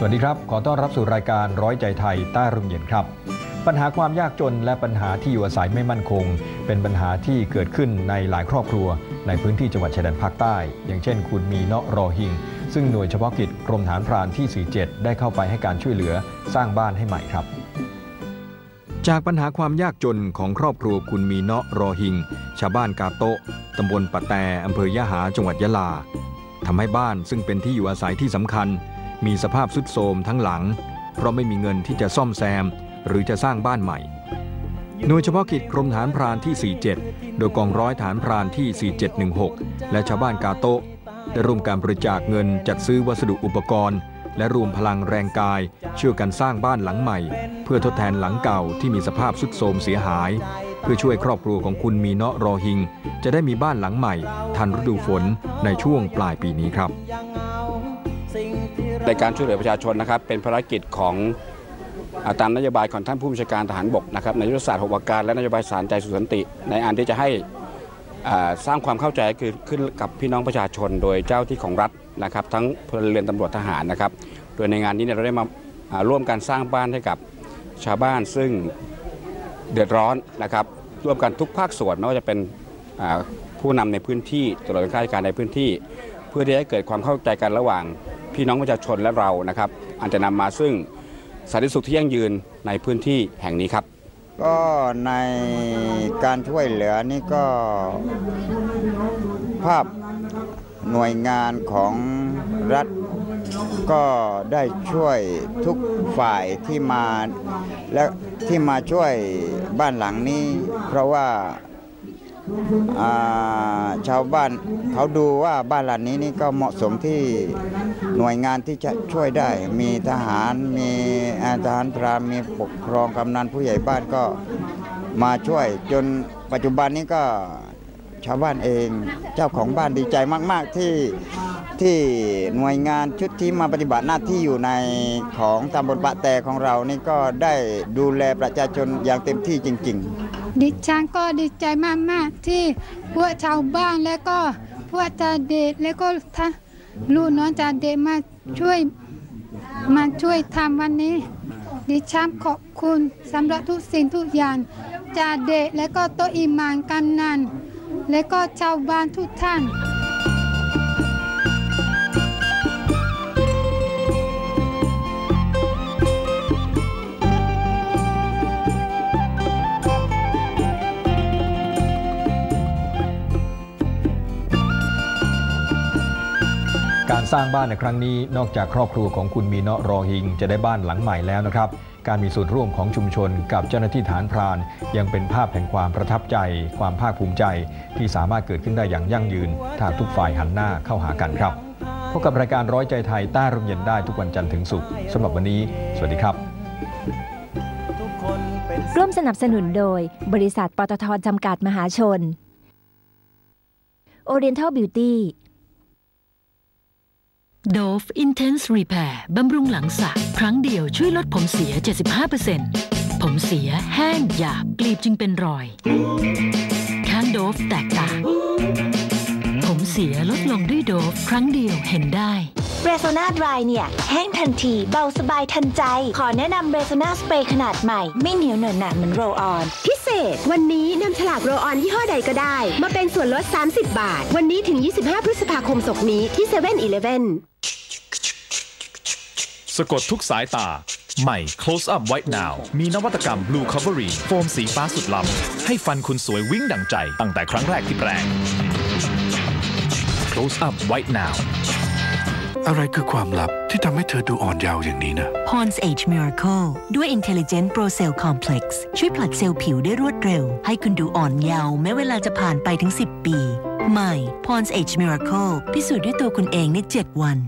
สวัสดีครับ ขอต้อนรับสู่รายการร้อยใจไทยใต้ร่มเย็นครับ ปัญหาความยากจนและปัญหาที่อยู่อาศัยไม่มั่นคง เป็นปัญหาที่เกิดขึ้นในหลายครอบครัว ในพื้นที่จังหวัดชายแดนภาคใต้ อย่างเช่น คุณมีเนาะรอหิง ซึ่งหน่วยเฉพาะกิจกรมฐานพรานที่ 47 ได้เข้าไปให้การช่วยเหลือสร้างบ้านให้ใหม่ครับ จากปัญหาความยากจนของครอบครัวคุณมีเนาะรอหิง ชาวบ้านกาโตะตำบลปะแตอำเภอยะหาจังหวัดยะลาทำให้บ้านซึ่งเป็นที่อยู่อาศัยที่สำคัญ มีสภาพสุดโทรมทั้งหลัง เพราะไม่มีเงินที่จะซ่อมแซม หรือจะสร้างบ้านใหม่ หน่วยเฉพาะกิจกรมฐานพรานที่ 47 โดยกองร้อยฐานพรานที่ 4716 และชาวบ้านกาโตะได้ร่วมการบริจาคเงินจัดซื้อวัสดุอุปกรณ์ และรวมพลังแรงกายช่วยกันสร้างบ้านหลังใหม่ เพื่อทดแทนหลังเก่าที่มีสภาพสุดโทรมเสียหาย เพื่อช่วยครอบครัวของคุณมีเนาะรอหิง จะได้มีบ้านหลังใหม่ ทันฤดูฝนในช่วงปลายปีนี้ครับ ในการช่วยเหลือประชาชนนะครับ เป็นภารกิจของอาตามนโยบายของท่านผู้บัญชาการทหารบกนะครับในยุทธศาสตร์หกประการและนโยบายสารใจสุสันติ ในอันที่จะให้สร้างความเข้าใจคือขึ้นกับพี่น้องประชาชน โดยเจ้าที่ของรัฐนะครับ ทั้งพลเรือนตำรวจทหารนะครับ โดยในงานนี้เนี่ยเราได้มาร่วมกันสร้างบ้านให้กับชาวบ้านซึ่งเดือดร้อนนะครับ ร่วมกันทุกภาคส่วนไม่ว่าจะเป็นผู้นำในพื้นที่ตลอดข้าราชการในพื้นที่ เพื่อที่ให้เกิดความเข้าใจกันระหว่าง พี่น้องประชาชนและเรานะครับอันจะนำมาซึ่งสันติสุขที่ยั่งยืนในพื้นที่แห่งนี้ครับ ก็ในการช่วยเหลือนี่ก็ภาพหน่วยงานของรัฐก็ได้ช่วยทุกฝ่ายที่มาและที่มาช่วยบ้านหลังนี้ เพราะว่า ชาวบ้านเขาดูว่าบ้านหลังนี้นี่ก็เหมาะสมที่หน่วยงานที่จะช่วยได้ มีทหารมีอาทหารพรานมีปกครองกำนันผู้ใหญ่บ้านก็มาช่วย จนปัจจุบันนี้ก็ชาวบ้านเองเจ้าของบ้านดีใจมาก ๆ ที่ที่หน่วยงานชุดที่มาปฏิบัติหน้าที่อยู่ในของตำบลปะแต่ของเรานี่ก็ได้ดูแลประชาชนอย่างเต็มที่จริง ๆ ดิฉันก็ดีใจมากๆที่พวกชาวบ้านและก็พวกจ่าเด็กและก็ท่านลูกน้องจ่าเด็กมาช่วยมาช่วยทำวันนี้ ดิฉันขอบคุณสำหรับทุกสิ่งทุกอย่างจ่าเดชและก็โตอิมานกำนันและก็ชาวบ้านทุกท่าน การสร้างบ้านในครั้งนี้นอกจากครอบครัวของคุณมีเนาะรอหิง จะได้บ้านหลังใหม่แล้วนะครับ การมีส่วนร่วมของชุมชนกับเจ้าหน้าที่ฐานพราน ยังเป็นภาพแห่งความประทับใจ ความภาคภูมิใจ ที่สามารถเกิดขึ้นได้อย่างยั่งยืนถ้าทุกฝ่ายหันหน้าเข้าหากันครับพบกับรายการร้อยใจไทยใต้ร่มเย็นได้ทุกวันจันทร์ถึงศุกร์สำหรับวันนี้ สวัสดีครับ ร่วมสนับสนุนโดย บริษัทปตทจำกัดมหาชน Oriental Beauty Dove Intense Repair บำรุงหลังสระครั้งเดียวช่วยลดผมเสีย 75%ผมเสียแห้งหยาบกลีบจึงเป็นรอย ข้างโดฟแตกต่าง ผมเสียลดลงด้วยโดฟครั้งเดียวเห็นได้เรโซนาดรายเนี่ย แห้งทันที เบาสบายทันใจ ขอแนะนำเรโซนาสเปรย์ขนาดใหม่ ไม่เหนียวเหนอะหนะเหมือนโรลออน พิเศษ วันนี้นำฉลากโรออนยี่ห้อใดก็ได้ มาเป็นส่วนลด 30 บาท วันนี้ถึง 25 พฤษภาคมศกนี้ที่7 e เ e ่ e อ สะกดทุกสายตา ใหม่ Close Up White Now มีนวัตกรรม Blue Covering โฟมสีฟ้าสุดล้ำ ให้ฟันคุณสวยวิ่งดังใจ ตั้งแต่ครั้งแรกที่แปรง Close Up White Now อะไรคือความลับที่ทำให้เธอดูอ่อนเยาว์อย่างนี้นะ Pond's Age Miracle ด้วย Intelligent Pro Cell Complex ช่วยผลัดเซลล์ผิวได้รวดเร็ว ให้คุณดูอ่อนเยาว์แม้เวลาจะผ่านไปถึง 10 ปี ใหม่ Pond's Age Miracle พิสูจน์ด้วยตัวคุณเองใน 7 วัน